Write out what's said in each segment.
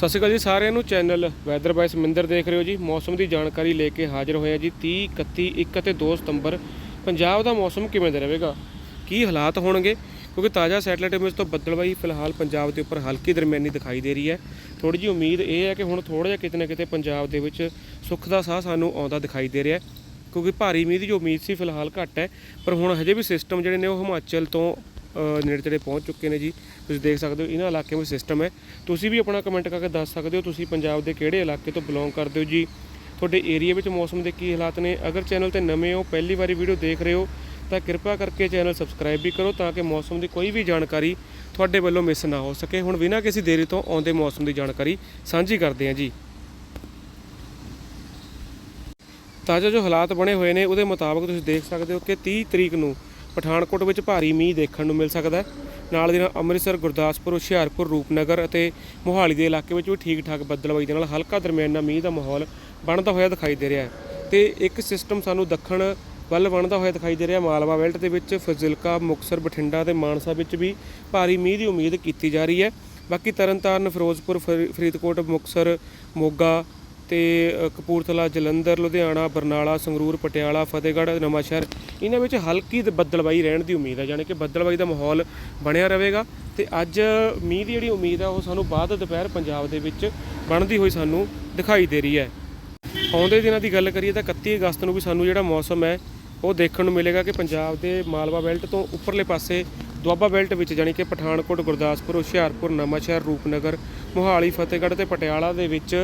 ਸਤਿ ਸ਼੍ਰੀ ਅਕਾਲ ਜੀ ਸਾਰਿਆਂ ਨੂੰ। ਚੈਨਲ ਵੈਦਰ ਬਾਈ ਸਮਿੰਦਰ ਦੇਖ ਰਹੇ ਹੋ ਜੀ। ਮੌਸਮ ਦੀ ਜਾਣਕਾਰੀ ਲੈ ਕੇ ਹਾਜ਼ਰ ਹੋਇਆ ਜੀ 30 31 1 ਅਤੇ 2 ਸਤੰਬਰ। ਪੰਜਾਬ ਦਾ ਮੌਸਮ ਕਿਵੇਂ ਦਾ ਰਹੇਗਾ? ਕੀ ਹਾਲਾਤ ਹੋਣਗੇ? ਕਿਉਂਕਿ ਤਾਜ਼ਾ ਸੈਟਲਾਈਟ ਇਮੇਜ ਤੋਂ ਬੱਦਲਬਾਈ ਫਿਲਹਾਲ ਪੰਜਾਬ ਦੇ ਉੱਪਰ ਹਲਕੀ ਦਰਮਿਆਨੀ ਦਿਖਾਈ ਦੇ ਰਹੀ ਹੈ। ਥੋੜੀ ਜਿਹੀ ਉਮੀਦ ਇਹ ਹੈ ਕਿ ਹੁਣ ਥੋੜਾ ਜਿਹਾ ਕਿਤੇ ਨਾ ਕਿਤੇ ਪੰਜਾਬ ਦੇ ਵਿੱਚ ਸੁੱਖ ਦਾ ਸਾਹ ਸਾਨੂੰ ਆਉਂਦਾ ਦਿਖਾਈ ਦੇ ਰਿਹਾ ਹੈ। ਕਿਉਂਕਿ ਭਾਰੀ ਮੀਂਹ ਦੀ ਜੋ ਉਮੀਦ ਸੀ ਫਿਲਹਾਲ ਘੱਟ ਹੈ। ਪਰ ਹੁਣ ਹਜੇ ਵੀ ਸਿਸਟਮ ਜਿਹੜੇ ਨੇ ਉਹ ਹਿਮਾਚਲ ਤੋਂ ਨੇੜੇ ਤੇੜੇ ਪਹੁੰਚ ਚੁੱਕੇ ਨੇ ਜੀ। ਤੁਸੀਂ ਦੇਖ ਸਕਦੇ ਹੋ, ਇਹਨਾਂ ਇਲਾਕਿਆਂ ਵਿੱਚ ਸਿਸਟਮ ਹੈ। ਤੁਸੀਂ ਵੀ ਆਪਣਾ ਕਮੈਂਟ ਕਰਕੇ ਦੱਸ ਸਕਦੇ ਹੋ, ਤੁਸੀਂ ਪੰਜਾਬ ਦੇ ਕਿਹੜੇ ਇਲਾਕੇ ਤੋਂ ਬਿਲੋਂਗ ਕਰਦੇ ਹੋ ਜੀ? ਤੁਹਾਡੇ ਏਰੀਆ ਵਿੱਚ ਮੌਸਮ ਦੇ ਕੀ ਹਾਲਾਤ ਨੇ? ਅਗਰ ਚੈਨਲ ਤੇ ਨਵੇਂ ਹੋ, ਪਹਿਲੀ ਵਾਰੀ ਵੀਡੀਓ ਦੇਖ ਰਹੇ ਹੋ, ਤਾਂ ਕਿਰਪਾ ਕਰਕੇ ਚੈਨਲ ਸਬਸਕ੍ਰਾਈਬ ਵੀ ਕਰੋ ਤਾਂ ਕਿ ਮੌਸਮ ਦੀ ਕੋਈ ਵੀ ਜਾਣਕਾਰੀ ਤੁਹਾਡੇ ਵੱਲੋਂ ਮਿਸ ਨਾ ਹੋ ਸਕੇ। ਹੁਣ ਬਿਨਾਂ ਕਿਸੇ ਦੇਰੀ ਤੋਂ ਆਉਂਦੇ ਮੌਸਮ ਦੀ ਜਾਣਕਾਰੀ ਸਾਂਝੀ ਕਰਦੇ ਹਾਂ ਜੀ। ਤਾਜ਼ਾ ਜੋ ਹਾਲਾਤ ਬਣੇ ਹੋਏ ਨੇ, ਉਹਦੇ ਮੁਤਾਬਕ ਤੁਸੀਂ ਦੇਖ ਸਕਦੇ ਹੋ ਕਿ 30 ਤਰੀਕ ਨੂੰ ਪਠਾਨਕੋਟ ਵਿੱਚ ਭਾਰੀ ਮੀਂਹ ਦੇਖਣ ਨੂੰ ਮਿਲ ਸਕਦਾ ਹੈ। ਨਾਲ ਦੀ ਨਾਲ ਅੰਮ੍ਰਿਤਸਰ, ਗੁਰਦਾਸਪੁਰ, ਹੁਸ਼ਿਆਰਪੁਰ, ਰੂਪਨਗਰ ਅਤੇ ਮੋਹਾਲੀ ਦੇ ਇਲਾਕੇ ਵਿੱਚ ਵੀ ਠੀਕ ਠਾਕ ਬੱਦਲਬਾਈ ਦੇ ਨਾਲ ਹਲਕਾ ਦਰਮਿਆਨਾ ਮੀਂਹ ਦਾ ਮਾਹੌਲ ਬਣਦਾ ਹੋਇਆ ਦਿਖਾਈ ਦੇ ਰਿਹਾ ਹੈ। ਤੇ ਇੱਕ ਸਿਸਟਮ ਸਾਨੂੰ ਦੱਖਣ ਵੱਲ ਬਣਦਾ ਹੋਇਆ ਦਿਖਾਈ ਦੇ ਰਿਹਾ ਮਾਲਵਾ ਬੈਲਟ ਦੇ ਵਿੱਚ ਫਜ਼ਿਲਕਾ, ਮੁਕਸਰ, ਬਠਿੰਡਾ ਤੇ ਮਾਨਸਾ ਵਿੱਚ ਵੀ ਭਾਰੀ ਮੀਂਹ ਦੀ ਉਮੀਦ ਕੀਤੀ ਜਾ ਰਹੀ ਹੈ। ਬਾਕੀ ਤਰਨਤਾਰਨ, ਫਿਰੋਜ਼ਪੁਰ, ਫਰੀ- ਫਰੀਦਕੋਟ, ਮੁਕਸਰ, ਮੋਗਾ ਤੇ ਕਪੂਰਥਲਾ, ਜਲੰਧਰ, ਲੁਧਿਆਣਾ, ਬਰਨਾਲਾ, ਸੰਗਰੂਰ, ਪਟਿਆਲਾ, ਫਤਿਹਗੜ੍ਹ, ਨਵਾਂਸ਼ਹਿਰ, ਇਹਨਾਂ ਵਿੱਚ ਹਲਕੀ ਤੇ ਬੱਦਲਬਾਈ ਰਹਿਣ ਦੀ ਉਮੀਦ ਹੈ ਯਾਨੀ ਕਿ ਬੱਦਲਬਾਈ ਦਾ ਮਾਹੌਲ ਬਣਿਆ ਰਹੇਗਾ। ਤੇ ਅੱਜ ਮੀਂਹ ਦੀ ਜਿਹੜੀ ਉਮੀਦ ਹੈ ਉਹ ਸਾਨੂੰ ਬਾਅਦ ਦੁਪਹਿਰ ਪੰਜਾਬ ਦੇ ਵਿੱਚ ਬਣਦੀ ਹੋਈ ਸਾਨੂੰ ਦਿਖਾਈ ਦੇ ਰਹੀ ਹੈ। ਆਉਂਦੇ ਦਿਨਾਂ ਦੀ ਗੱਲ ਕਰੀਏ ਤਾਂ 31 ਅਗਸਤ ਨੂੰ ਵੀ ਸਾਨੂੰ ਜਿਹੜਾ ਮੌਸਮ ਹੈ, ਉਹ ਦੇਖਣ ਨੂੰ ਮਿਲੇਗਾ ਕਿ ਪੰਜਾਬ ਦੇ ਮਾਲਵਾ ਬੈਲਟ ਤੋਂ ਉੱਪਰਲੇ ਪਾਸੇ ਦੁਆਬਾ ਬੈਲਟ ਵਿੱਚ ਜਾਣੀ ਕਿ ਪਠਾਨਕੋਟ, ਗੁਰਦਾਸਪੁਰ, ਹੁਸ਼ਿਆਰਪੁਰ, ਨਵਾਂਸ਼ਹਿਰ, ਰੂਪਨਗਰ, ਮੋਹਾਲੀ, ਫਤਿਹਗੜ੍ਹ ਤੇ ਪਟਿਆਲਾ ਦੇ ਵਿੱਚ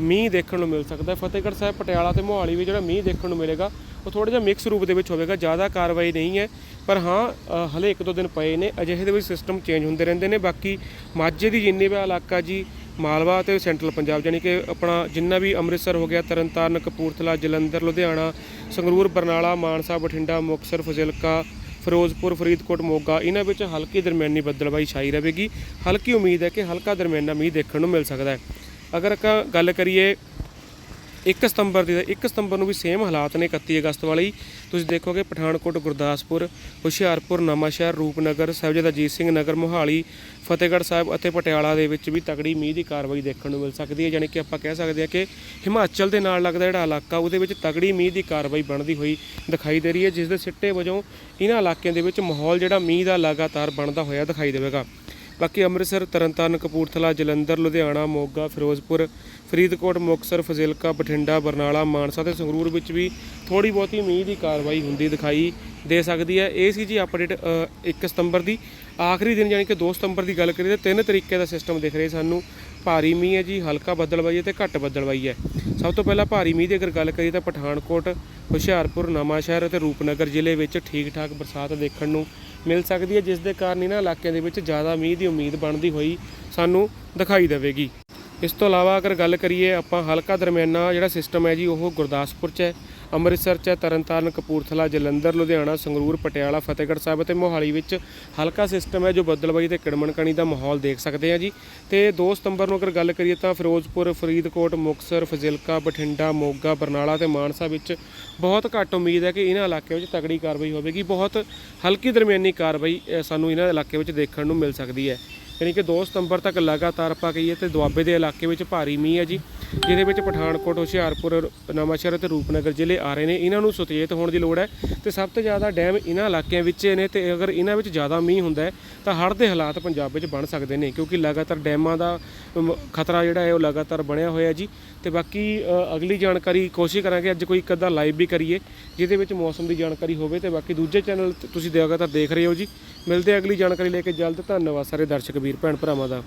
ਮੀਂਹ ਦੇਖਣ ਨੂੰ ਮਿਲ ਸਕਦਾ ਫਤਿਹਗੜ੍ਹ ਸਾਹਿਬ ਪਟਿਆਲਾ ਤੇ ਮੋਹਾਲੀ ਵੀ ਜਿਹੜਾ ਮੀਂਹ ਦੇਖਣ ਨੂੰ ਮਿਲੇਗਾ ਉਹ ਥੋੜਾ ਜਿਹਾ ਮਿਕਸ ਰੂਪ ਦੇ ਵਿੱਚ ਹੋਵੇਗਾ ਜ਼ਿਆਦਾ ਕਾਰਵਾਈ ਨਹੀਂ ਹੈ। ਪਰ ਹਾਂ ਅ, ਹਲੇ ਇੱਕ ਦੋ ਦਿਨ ਪਏ ਨੇ ਅਜਿਹੇ ਦੇ ਵਿੱਚ ਸਿਸਟਮ ਚੇਂਜ ਹੁੰਦੇ ਰਹਿੰਦੇ ਨੇ। ਬਾਕੀ ਮਾਝੇ ਦੀ ਜਿੰਨੀ ਵੀ ਇਲਾਕਾ ਜੀ ਮਾਲਵਾ ਤੇ ਸੈਂਟਰਲ ਪੰਜਾਬ ਜਾਨੀ ਕਿ ਆਪਣਾ ਜਿੰਨਾ ਵੀ ਅੰਮ੍ਰਿਤਸਰ ਹੋ ਗਿਆ ਤਰਨਤਾਰਨ ਕਪੂਰਥਲਾ ਜਲੰਧਰ ਲੁਧਿਆਣਾ ਸੰਗਰੂਰ ਬਰਨਾਲਾ ਮਾਨਸਾ ਬਠਿੰਡਾ ਮੁਕਤਸਰ ਫਜ਼ਿਲਕਾ ਫਿਰੋਜ਼ਪੁਰ ਫਰੀਦਕੋਟ ਮੋਗਾ ਇਹਨਾਂ ਵਿੱਚ ਹਲਕੀ ਦਰਮਿਆਨੀ ਬੱਦਲਬਾਈ ਛਾਈ ਰਹੇਗੀ। ਹਲਕੀ ਉਮੀਦ ਹੈ ਕਿ ਹਲਕਾ ਦਰਮਿਆਨਾ ਮੀਂਹ ਦੇਖਣ ਨੂੰ ਮਿਲ ਸਕਦਾ ਹੈ। ਅਗਰ ਆਪਾਂ ਗੱਲ ਕਰੀਏ 1 ਸਤੰਬਰ ਦੀ 1 ਸਤੰਬਰ ਨੂੰ ਵੀ ਸੇਮ ਹਾਲਾਤ ਨੇ 31 ਅਗਸਤ ਵਾਲੇ। ਹੀ ਤੁਸੀਂ ਦੇਖੋਗੇ ਪਠਾਨਕੋਟ, ਗੁਰਦਾਸਪੁਰ, ਹੁਸ਼ਿਆਰਪੁਰ, ਨਵਾਂਸ਼ਹਿਰ, ਰੂਪਨਗਰ, ਸਾਹਿਬਜ਼ਾਦਾ ਅਜੀਤ ਸਿੰਘ ਨਗਰ, ਮੋਹਾਲੀ, ਫਤਿਹਗੜ੍ਹ ਸਾਹਿਬ ਅਤੇ ਪਟਿਆਲਾ ਦੇ ਵਿੱਚ ਵੀ ਤਗੜੀ ਮੀਂਹ ਦੀ ਕਾਰਵਾਈ ਦੇਖਣ ਨੂੰ ਮਿਲ ਸਕਦੀ ਹੈ। ਯਾਨੀ ਕਿ ਆਪਾਂ ਕਹਿ ਸਕਦੇ ਹਾਂ ਕਿ ਹਿਮਾਚਲ ਦੇ ਨਾਲ ਲੱਗਦਾ ਜਿਹੜਾ ਇਲਾਕਾ, ਉਹਦੇ ਵਿੱਚ ਤਗੜੀ ਮੀਂਹ ਦੀ ਕਾਰਵਾਈ ਬਣਦੀ ਹੋਈ ਦਿਖਾਈ ਦੇ ਰਹੀ ਹੈ, ਜਿਸ ਦੇ ਸਿੱਟੇ ਵਜੋਂ ਇਹਨਾਂ ਇਲਾਕਿਆਂ ਦੇ ਵਿੱਚ ਮਾਹੌਲ ਜਿਹੜਾ ਮੀਂਹ ਦਾ ਲਗਾਤਾਰ ਬਣਦਾ ਹੋਇਆ ਦਿਖਾਈ ਦੇਵੇਗਾ। ਬਾਕੀ ਅੰਮ੍ਰਿਤਸਰ, ਤਰਨਤਾਰਨ, ਕਪੂਰਥਲਾ, ਜਲੰਧਰ, ਲੁਧਿਆਣਾ, ਮੋਗਾ, ਫਿਰੋਜ਼ਪੁਰ, ਫਰੀਦਕੋਟ, ਮੁਕਤਸਰ, ਫਜ਼ਿਲਕਾ, ਬਠਿੰਡਾ, ਬਰਨਾਲਾ, ਮਾਨਸਾ ਤੇ ਸੰਗਰੂਰ ਵਿੱਚ ਵੀ ਥੋੜੀ ਬਹੁਤੀ ਮੀਂਹ ਦੀ ਕਾਰਵਾਈ ਹੁੰਦੀ ਦਿਖਾਈ ਦੇ ਸਕਦੀ ਹੈ। ਇਹ ਸੀ ਜੀ ਅਪਡੇਟ 1 ਸਤੰਬਰ ਦੀ। ਆਖਰੀ ਦਿਨ ਯਾਨੀ ਕਿ 2 ਸਤੰਬਰ ਦੀ ਗੱਲ ਕਰੀਏ ਤਾਂ ਤਿੰਨ ਤਰੀਕੇ ਦਾ ਸਿਸਟਮ ਦਿਖ ਰਿਹਾ ਸਾਨੂੰ। ਭਾਰੀ ਮੀਂਹ ਹੈ ਜੀ, ਹਲਕਾ ਬੱਦਲਬਾਈ ਹੈ ਤੇ ਘੱਟ ਬੱਦਲਬਾਈ ਹੈ। ਸਭ ਤੋਂ ਪਹਿਲਾਂ ਭਾਰੀ ਮੀਂਹ ਦੀ ਅਗਰ ਗੱਲ ਕਰੀਏ ਤਾਂ ਪਠਾਨਕੋਟ, ਹੁਸ਼ਿਆਰਪੁਰ, ਨਵਾਂਸ਼ਹਿਰ ਅਤੇ ਰੂਪਨਗਰ ਜ਼ਿਲ੍ਹੇ ਵਿੱਚ ਠੀਕ ਠਾਕ ਬਰਸਾਤ ਦੇਖਣ ਨੂੰ ਮਿਲ ਸਕਦੀ ਹੈ, ਜਿਸ ਦੇ ਕਾਰਨ ਇਹਨਾਂ ਇਲਾਕਿਆਂ ਦੇ ਵਿੱਚ ਜ਼ਿਆਦਾ ਮੀਂਹ ਦੀ ਉਮੀਦ ਬਣਦੀ ਹੋਈ ਸਾਨੂੰ ਦਿਖਾਈ ਦੇਵੇਗੀ। ਇਸ ਤੋਂ ਇਲਾਵਾ ਅਗਰ ਗੱਲ ਕਰੀਏ ਆਪਾਂ ਹਲਕਾ ਦਰਮਿਆਨਾ ਜਿਹੜਾ ਸਿਸਟਮ ਹੈ ਜੀ, ਉਹ ਗੁਰਦਾਸਪੁਰ 'ਚ ਹੈ। ਅੰਮ੍ਰਿਤਸਰ 'ਚ ਹੈ, ਤਰਨਤਾਰਨ, ਕਪੂਰਥਲਾ, ਜਲੰਧਰ, ਲੁਧਿਆਣਾ, ਸੰਗਰੂਰ, ਪਟਿਆਲਾ, ਫਤਿਹਗੜ੍ਹ ਸਾਹਿਬ ਅਤੇ ਮੋਹਾਲੀ ਵਿੱਚ ਹਲਕਾ ਸਿਸਟਮ ਹੈ ਜੋ ਬੱਦਲਬਾਈ ਤੇ ਕਿੜਮਣਕਣੀ ਦਾ ਮਾਹੌਲ ਦੇਖ ਸਕਦੇ ਹਾਂ ਜੀ। ਤੇ 2 ਸਤੰਬਰ ਨੂੰ ਅਗਰ ਗੱਲ ਕਰੀਏ ਤਾਂ ਫਿਰੋਜ਼ਪੁਰ, ਫਰੀਦਕੋਟ, ਮੁਕਤਸਰ, ਫਜ਼ਿਲਕਾ, ਬਠਿੰਡਾ, ਮੋਗਾ, ਬਰਨਾਲਾ ਤੇ ਮਾਨਸਾ ਵਿੱਚ ਬਹੁਤ ਘੱਟ ਉਮੀਦ ਹੈ ਕਿ ਇਹਨਾਂ ਇਲਾਕਿਆਂ ਵਿੱਚ ਤਗੜੀ ਕਾਰਵਾਈ ਹੋਵੇਗੀ। ਬਹੁਤ ਹਲਕੀ ਦਰਮਿਆਨੀ ਕਾਰਵਾਈ ਸਾਨੂੰ ਇਹਨਾਂ ਇਲਾਕੇ ਵਿੱਚ ਦੇਖਣ ਨੂੰ ਮਿਲ ਸਕਦੀ ਹੈ। ਯਾਨੀ ਕਿ 2 ਸਤੰਬਰ ਤੱਕ ਲਗਾਤਾਰ ਆਪਾਂ ਕਹੀਏ ਤੇ ਦੁਆਬੇ ਦੇ ਇਲਾਕੇ ਵਿੱਚ ਭਾਰੀ ਮੀਂਹ ਹੈ ਜੀ, ਜਿਹਦੇ ਵਿੱਚ ਪਠਾਨਕੋਟ, ਹੁਸ਼ਿਆਰਪੁਰ, ਨਵਾਂਸ਼ਹਿਰ ਅਤੇ ਰੂਪਨਗਰ ਜ਼ਿਲ੍ਹੇ ਆ ਰਹੇ ਨੇ। ਇਹਨਾਂ ਨੂੰ ਸੁਚੇਤ ਹੋਣ ਦੀ ਲੋੜ ਹੈ ਤੇ ਸਭ ਤੋਂ ਜ਼ਿਆਦਾ ਡੈਮ ਇਹਨਾਂ ਇਲਾਕਿਆਂ ਵਿੱਚ ਨੇ ਤੇ ਅਗਰ ਇਹਨਾਂ ਵਿੱਚ ਜ਼ਿਆਦਾ ਮੀਂਹ ਹੁੰਦਾ ਹੈ, ਤਾਂ ਹੜ੍ਹ ਦੇ ਹਾਲਾਤ ਪੰਜਾਬ ਵਿੱਚ ਬਣ ਸਕਦੇ ਨੇ, ਕਿਉਂਕਿ ਲਗਾਤਾਰ ਡੈਮਾਂ ਦਾ ਖਤਰਾ ਜਿਹੜਾ ਹੈ ਉਹ ਲਗਾਤਾਰ ਬਣਿਆ ਹੋਇਆ ਜੀ। ਤੇ ਬਾਕੀ ਅਗਲੀ ਜਾਣਕਾਰੀ ਕੋਸ਼ਿਸ਼ ਕਰਾਂਗੇ ਅੱਜ ਕੋਈ ਇੱਕ ਅੱਧਾ ਲਾਈਵ ਵੀ ਕਰੀਏ, ਜਿਹਦੇ ਵਿੱਚ ਮੌਸਮ ਦੀ ਜਾਣਕਾਰੀ ਹੋਵੇ ਤੇ ਬਾਕੀ ਦੂਜੇ ਚੈਨਲ ਤੁਸੀਂ ਲਗਾਤਾਰ ਦੇਖ ਰਹੇ ਹੋ ਜੀ। ਮਿਲਦੇ ਅਗਲੀ ਜਾਣਕਾਰੀ ਲੈ ਕੇ। ਜਲਦ ਧੰਨਵਾਦ ਸਾਰੇ ਦਰਸ਼ਕ ਵੀਰ ਭੈਣ ਭਰਾਵਾਂ ਦਾ।